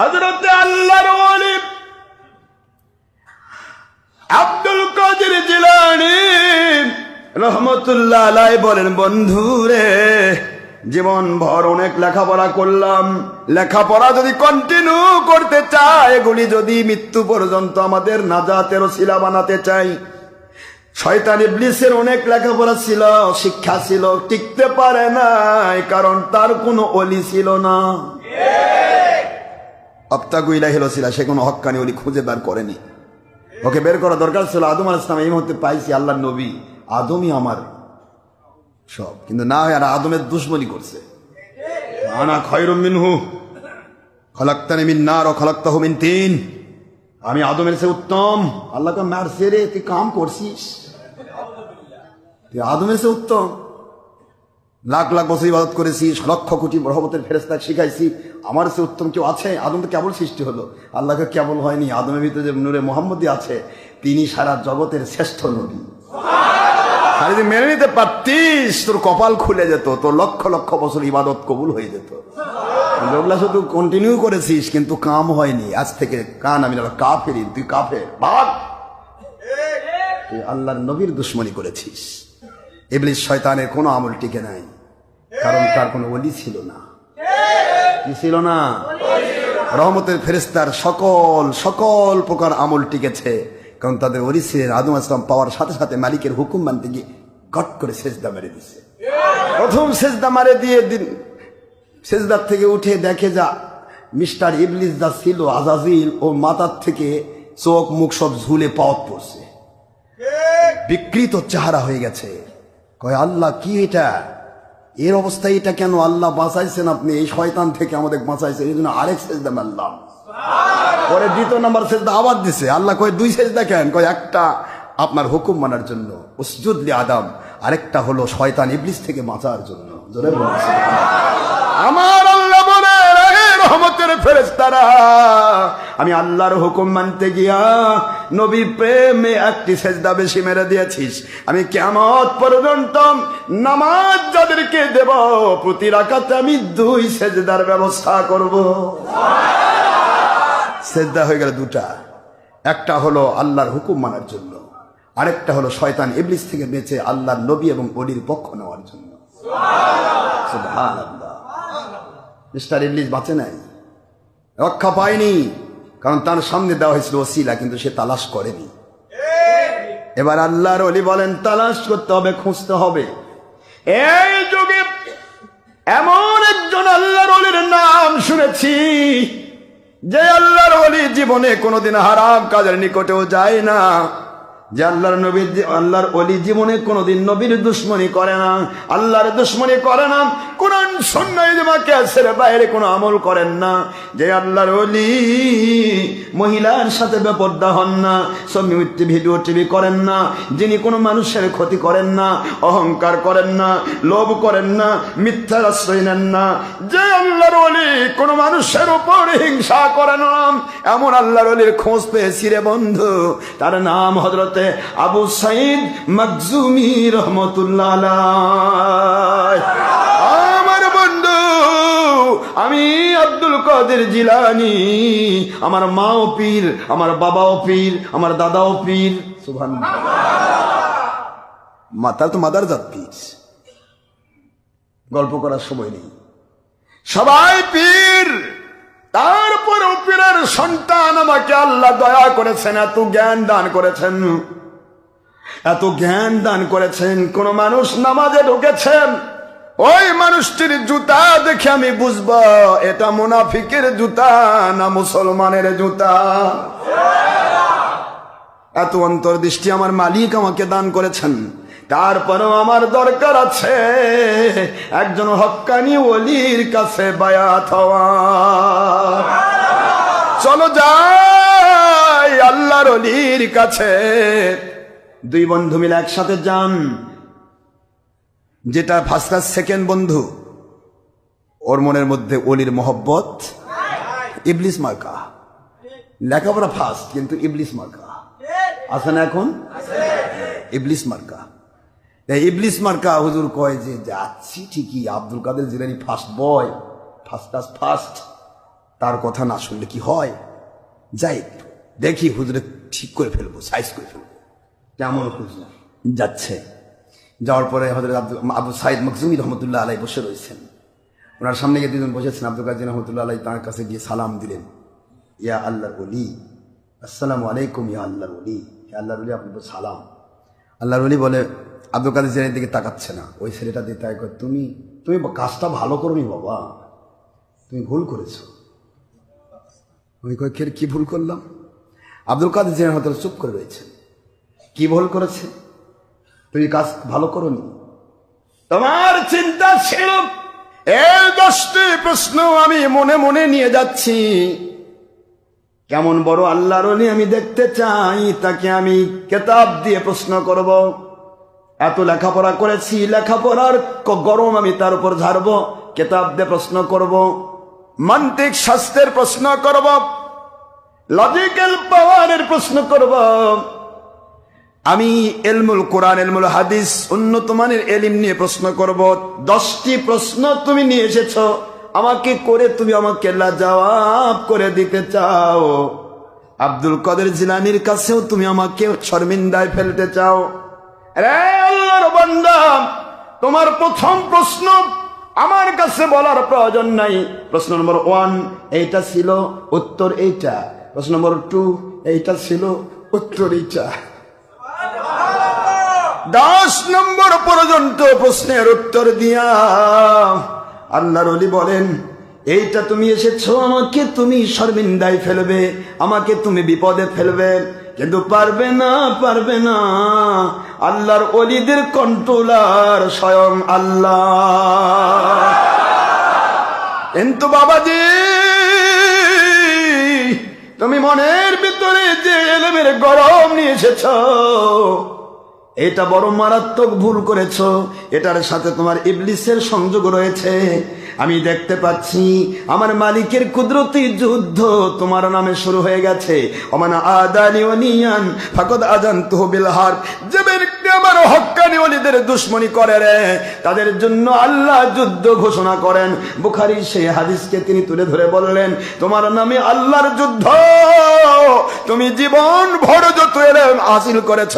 হজরতে আল্লাহর ওলি আব্দুল কাদের জিলানি রহমতুল্লাহ আলাই বলেন বন্ধু রে জীবন ভর অনেক লেখাপড়া করলাম। লেখাপড়া যদি কন্টিনিউ করতে চাই, এগুলি যদি মৃত্যু পর্যন্ত আমাদের নাজাতের শিলা বানাতে চাই। শয়তান ইবলিসের অনেক লেখাপড়া ছিল, শিক্ষা ছিল, টিকতে পারে নাই, কারণ তার কোনো অলি ছিল না। অপ্তাগু ইলাহিল ছিল সে কোনো হক্কানি অলি খুঁজে বের করেনি। ওকে বের করা দরকার ছিল, আদম আল ইসলাম এই মুহূর্তে পাইছি আল্লাহ নবী, আদমই আমার সব। কিন্তু না হয় আর আদমের দুশ্মনী করছে। আনা খয়রুম মিনহু, খলাক্তানি মিন নার ও খলাক্তাহু মিন তিন। আমি আদমের সে উত্তম। আল্লাহকে মারছে রে তুই কাম করছিস। তুই আদমের সে উত্তম। লাখ লাখ বছর ইবাদত করেছিস লক্ষ কোটি রহমতের ফেরেস্তা শিখাইছি। আমার সে উত্তম কেউ আছে? আদম তো কেবল সৃষ্টি হলো। আল্লাহকে কেবল হয়নি, আদমের ভিতরে যে নূরে মোহাম্মদী আছে, তিনি সারা জগতের শ্রেষ্ঠ নবী। আর যদি মেনে নিতে পারতিস, তোর কপাল খুলে যেত, তোর লক্ষ লক্ষ বছর ইবাদত কবুল হয়ে যেত। ওগুলা শুধু কন্টিনিউ করেছিস, কিন্তু কাম হয়নি। আজ থেকে কান আমি কাফেরি তুই কাফের ভাগ আল্লাহর নবীর দুশ্মনী করেছিস। ইবলিস শয়তানের কোনো আমল টিকে নাই। কারণ তার কোনো অলি ছিল না। কি ছিল না? রহমতের ফেরেস্তার সকল সকল প্রকার আমল টিকেছে। কারণ তাদের অলি ছিলেন আদম আসলাম পাওয়ার সাথে সাথে মালিকের হুকুম মানতে গিয়ে গট করে সেজদা মেরে দিছে। প্রথম সেজদা মারে দিয়ে দিন, সেজদার থেকে উঠে দেখে যা, মিস্টার ইবলিস যা ছিল আজাজিল, ও মাথার থেকে চোখ মুখ সব ঝুলে পাওয়াত পড়ছে। বিকৃত চেহারা হয়ে গেছে। কয় আল্লাহ কি এটা? এর অবস্থায় এটা কেন আল্লাহ বাঁচাইছেন আপনি? এই শয়তান থেকে আমাদের বাঁচাইছেন এই জন্য আরেক সেজদা মারলাম। পরে দ্বিতীয় নম্বর সেজদা আবার দিছে। আল্লাহ কয় দুই সেজদা কেন? কয় একটা আপনার হুকুম মানার জন্য। উসজুদলি আদাম। আরেকটা হলো শয়তান ইবলিস থেকে বাঁচার জন্য। জোরে আমার আল্লাহ বলে "রে রহমতের ফেরেস্তারা আমি আল্লাহর হুকুম মানতে গিয়া নবী প্রেমে একটি সেজদা বেশি মেরে দিয়েছিস। আমি কেমত পর্যন্ত নামাজ যাদেরকে দেব, প্রতি রাখাতে আমি দুই সেজদার ব্যবস্থা করব। সেজদা হয়ে গেল দুটা। একটা হলো আল্লাহর হুকুম মানার জন্য, আরেকটা হলো শয়তান ইবলিস থেকে বেঁচে আল্লাহর নবী এবং অলির পক্ষ নেওয়ার জন্য। সুবহানাল্লাহ। মিস্টার ইবলিস বাঁচে নাই। রক্ষা পায়নি, কারণ তার সামনে দেওয়া হয়েছিল ওসিলা, কিন্তু সে তালাশ করেনি। এবার আল্লাহর অলি বলেন, তালাশ করতে হবে, খুঁজতে হবে। এই যুগে এমন একজন আল্লাহর অলির নাম শুনেছি, যে আল্লাহর অলি জীবনে কোনোদিন হারাম কাজের নিকটেও যায় না। যে আল্লাহর নবীর আল্লাহর অলি জীবনে কোনোদিন নবীর দুশ্মনী করে না, আল্লাহর দুশ্মনী করে না, কোরআন সন্ন্যায় ছেড়ে বাইরে কোনো আমল করেন না, যে আল্লাহর অলি মহিলার সাথে বেপর্দা হন না ছবি ভিডিও টিভি করেন না, যিনি কোনো মানুষের ক্ষতি করেন না, অহংকার করেন না, লোভ করেন না, মিথ্যার আশ্রয় নেন না, যে আল্লাহর অলি কোনো মানুষের উপর হিংসা করে না, এমন আল্লাহর অলির খোঁজ পেয়েছি রে বন্ধু, তার নাম হজরতে আবু সাইদ মকজুমি রহমতুল্লাহ। আমার বন্ধু, আমি আব্দুল কাদের জিলানি। আমার মাও পীর, আমার বাবাও পীর, আমার দাদাও পীর। সুভান মাতার তো মাদার জাত পীর। গল্প করার সময় নেই। সবাই পীর! তারপর পীরের সন্তান আমাকে আল্লাহ দয়া করেছেন, এত জ্ঞান দান করেছেন। এত জ্ঞান দান করেছেন, কোন মানুষ নামাজে ঢুকেছেন। ওই মানুষটির জুতা দেখে আমি বুঝব, এটা মুনাফিকের জুতা না মুসলমানের জুতা। এত অন্তর্দৃষ্টি আমার মালিক আমাকে দান করেছেন। তারপরেও আমার দরকার আছে। একজন হক্কানি অলির কাছে বায়াত হওয়া। চলো যাই আল্লাহর অলির কাছে। দুই বন্ধু মিলে একসাথে যান। যেটা ফার্স্ট ক্লাস সেকেন্ড বন্ধু। ওর মনের মধ্যে অলির মহব্বত। ইবলিস মার্কা। লেখাপড়া ফার্স্ট কিন্তু ইবলিস মার্কা। আছে না এখন? ইবলিস মার্কা। ইবলিস মার্কা হুজুর কয় যে, যাচ্ছি ঠিকই, Abdul Kader Jilani first boy first class first তার কথা না শুনলে কি হয়? যাই দেখি হুজুরে ঠিক করে ফেলব সাইজ করে ফেলব। কেমন হুজুর? যাচ্ছে। যাওয়ার পরে হজরত আব্দুল, আবু সাইদ মকজুমি রহমতুল্লাহ আলাই বসে রয়েছেন। ওনার সামনে গিয়ে দুজন বসেছেন। আব্দুল কাজী রহমতুল্লাহ আলাই তার কাছে গিয়ে সালাম দিলেন। ইয়া আল্লাহর বলি আসসালামু আলাইকুম ইয়া আল্লাহর বলি ইয়া আল্লাহর বলি আপনার সালাম। আল্লাহর বলি বলে, আব্দুল কাদের জেনের দিকে তাকাচ্ছে না। ওই ছেলেটা দিয়ে তাই করে তুমি তুমি কাজটা ভালো করনি বাবা। তুমি ভুল করেছ। আমি কই "কে- ভুল করলাম? আব্দুল কাদের জেনের হয়তো চুপ করে রয়েছে। কি ভুল করেছে? তুমি কাজ ভালো করনি? তোমার চিন্তা ছিল, এই দশটি প্রশ্ন আমি মনে মনে নিয়ে যাচ্ছি। কেমন বড় আল্লাহর আমি দেখতে চাই, তাকে আমি কেতাব দিয়ে প্রশ্ন করব। এত লেখাপড়া করেছি, লেখাপড়ার গরম আমি তার উপর ঝাড়ব, কেতাব দিয়ে প্রশ্ন করব। মান্তিক শাস্ত্রের প্রশ্ন করব লজিক্যাল পাওয়ারের প্রশ্ন করব। আমি এলমুল কোরআন, এলমুল হাদিস, উন্নত মানের এলিম নিয়ে প্রশ্ন করব। দশটি প্রশ্ন তুমি নিয়ে এসেছ। আমাকে করে তুমি আমাকে জবাব করে দিতে চাও। আব্দুল কাদের জিলানির কাছেও তুমি আমাকে শর্মিন্দায় ফেলতে চাও। তোমার প্রথম প্রশ্ন আমার কাছে বলার প্রয়োজন নাই। প্রশ্ন নম্বর ওয়ান, এইটা ছিল উত্তর এইটা। প্রশ্ন নম্বর টু, এইটা ছিল উত্তর এইটা। দশ নম্বর পর্যন্ত প্রশ্নের উত্তর দিয়া। আল্লাহর অলি বলেন, এইটা তুমি এসেছ, আমাকে তুমি শর্মিন্দায় ফেলবে, আমাকে তুমি বিপদে ফেলবে। কিন্তু পারবে না পারবে না। আল্লাহর অলিদের কন্ট্রোলার স্বয়ং আল্লাহ। কিন্তু বাবাজি, তুমি মনের ভিতরে যে এলেমের গরম নিয়ে এসেছ এটা বড় মারাত্মক ভুল করেছ। এটার সাথে তোমার ইবলিসের সংযোগ রয়েছে। আমি দেখতে পাচ্ছি আমার মালিকের কুদরতি যুদ্ধ তোমার নামে শুরু হয়ে গেছে। অমান আদানি ফাকদ আজান তহবিল হার। যে হাদিসকে তিনি তুলে ধরে তোমার নামে আল্লাহর যুদ্ধ। তুমি জীবন ভর যত এলেম হাসিল করেছ,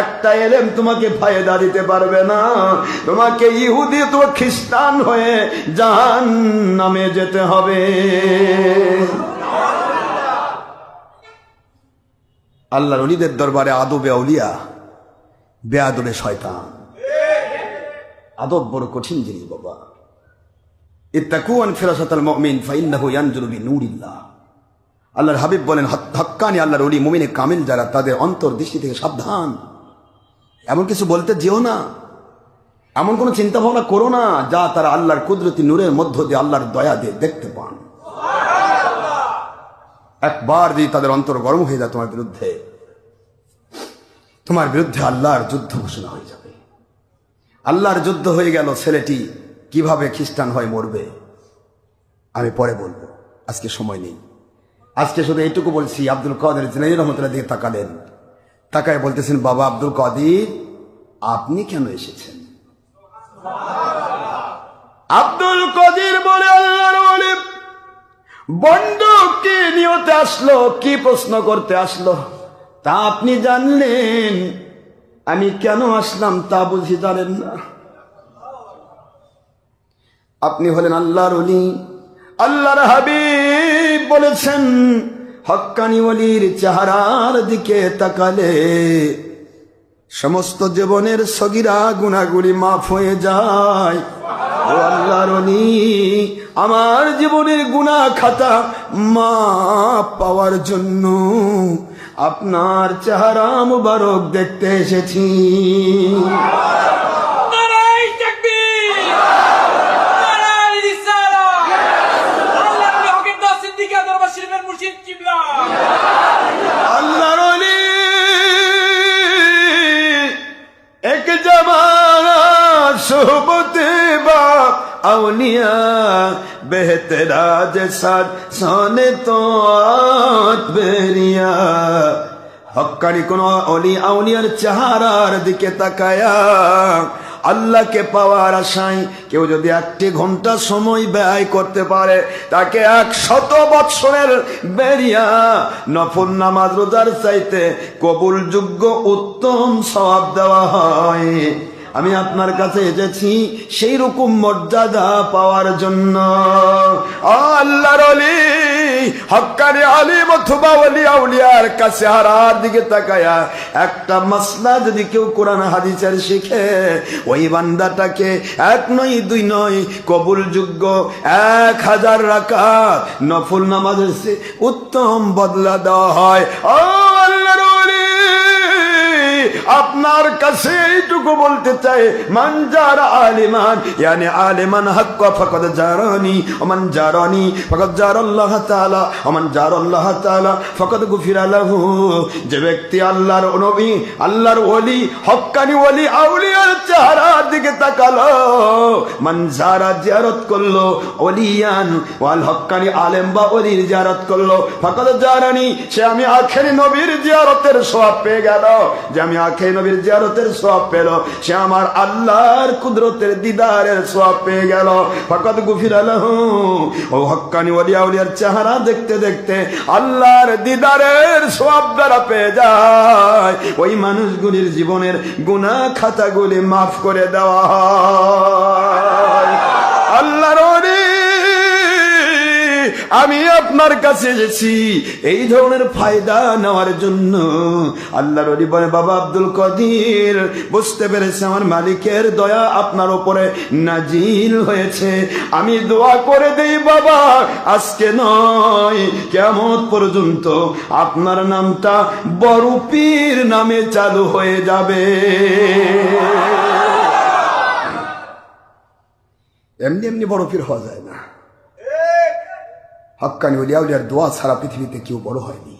একটা এলেম তোমাকে ফায়দা দিতে পারবে না। তোমাকে ইহুদি তো খ্রিস্টান হয়ে জাহান নামে যেতে হবে। আল্লাহর অলিদের দরবারে আদবে আউলিয়া বেআদবে শয়তান। আদব বড় কঠিন জিনিস বাবা। ইত্তাকুয়ান ফিরাসাতাল মুমিন, ফাইন্নাহু ইয়ানজুরু বিনূরিল্লাহ। আল্লাহর হাবিব বলেন, হক- হক্কানি আল্লাহর ওলি মুমিনে কামিল যারা তাদের অন্তর্দৃষ্টি থেকে সাবধান। এমন কিছু বলতে যেও না। এমন কোনো চিন্তা ভাবনা করো না, যা তারা আল্লাহর কুদরতি নূরের মধ্য দিয়ে আল্লাহর দয়া দিয়ে দেখতে পান। একবার যদি তাদের অন্তর গরম হয়ে যায় তোমার বিরুদ্ধে তোমার বিরুদ্ধে আল্লাহর যুদ্ধ ঘোষণা হয়ে যাবে। আল্লাহর যুদ্ধ হয়ে গেল, ছেলেটি কীভাবে খ্রিস্টান হয়ে মরবে? আমি পরে বলব, আজকে সময় নেই। আজকে শুধু এইটুকু বলছি, আব্দুল কাদের জিনাই রহমতুল্লাহ দিকে তাকালেন। তাকায় বলতেছেন, বাবা আব্দুল কাদির, আপনি কেন এসেছেন? আব্দুল কাদির বলে আল্লাহর বলে বন্ধুক কি নিয়তে আসলো, কি প্রশ্ন করতে আসলো? তা আপনি জানলেন, আমি কেন আসলাম তা বুঝি জানেন না। আপনি হলেন আল্লাহর অলি আল্লাহর হাবিব বলেছেন, হক্কানি অলির চেহারার দিকে তাকালে সমস্ত জীবনের সগিরা গুণাগুলি মাফ হয়ে যায়। ও আমার জীবনের গুণা খাতা মা পাওয়ার জন্য আপনার চেহারা মুবারক দেখতে এসেছি। আউলিয়া বেহতরাজ সাদ তো আত বেরিয়া হক্কানি কোন অলি আউলিয়ার চেহারার দিকে তাকায়া আল্লাহকে পাওয়ার আশায় কেউ যদি একটি ঘণ্টা সময় ব্যয় করতে পারে তাকে এক শত বৎসরের বেরিয়া নফল নামাজ রোজার চাইতে কবুলযোগ্য উত্তম সওয়াব দেওয়া হয় আমি আপনার কাছে এসেছি সেই রকম মর্যাদা পাওয়ার জন্য। আল্লাহর অলি হক্কানি আলিম অথবা অলি আউলিয়ার কাছে হারার দিকে তাকায়া একটা মাসলা যদি কেউ কোরআন হাদিসের শিখে, ওই বান্দাটাকে এক নয়, দুই নয় কবুলযোগ্য এক হাজার রাকাত নফল নামাজের উত্তম বদলা দেওয়া হয়। ও আল্লাহর কাছে এইটুকু বলতে চাই। মানজার আলিমান, ইয়ানি আলিমান হক ফকদ জারানি, ওমান জারানি ফকদ জারাল্লাহ তাআলা, ওমান জারাল্লাহ তাআলা ফকদ গুফিরা লাহু। যে ব্যক্তি আল্লাহর নবী, আল্লাহর ওলি, হক্কানি ওলি, আউলিয়ার চেহারার দিকে তাকালো, মান যারা জিয়ারত করল, ওলিয়ান, ওয়াল হক্কানি আলেম বা ওলির জিয়ারত করল, ফকদ জারানি, সে আমি আখেরি নবীর জিয়ারতের সওয়াব পেয়ে গেল। যে আমি আখেরি নবীর জিয়ারতের সব পেল। সে আমার আল্লাহর কুদরতের দিদারের সব পেয়ে গেল। ফকত গুফির ও হক্কানি ওলিয়া উলিয়ার চেহারা দেখতে দেখতে আল্লাহর দিদারের সব দ্বারা পেয়ে যায়। ওই মানুষগুলির জীবনের গুণা খাতাগুলি মাফ করে দেওয়া হয়। আমি আপনার কাছে এসেছি। এই ধরনের ফায়দা নেওয়ার জন্য। আল্লাহর বলে, বাবা আব্দুল কদির, বুঝতে পেরেছে আমার মালিকের দয়া আপনার উপরে নাজিল হয়েছে। আমি দোয়া করে দেই, বাবা, আজকে নয় কেমন পর্যন্ত আপনার নামটা বরুপির নামে চালু হয়ে যাবে। এমনি এমনি বড় পীর হওয়া যায় না। হক্কানি উলিয়া উলিয়ার দোয়া সারা পৃথিবীতে কেউ বড় হয়নি।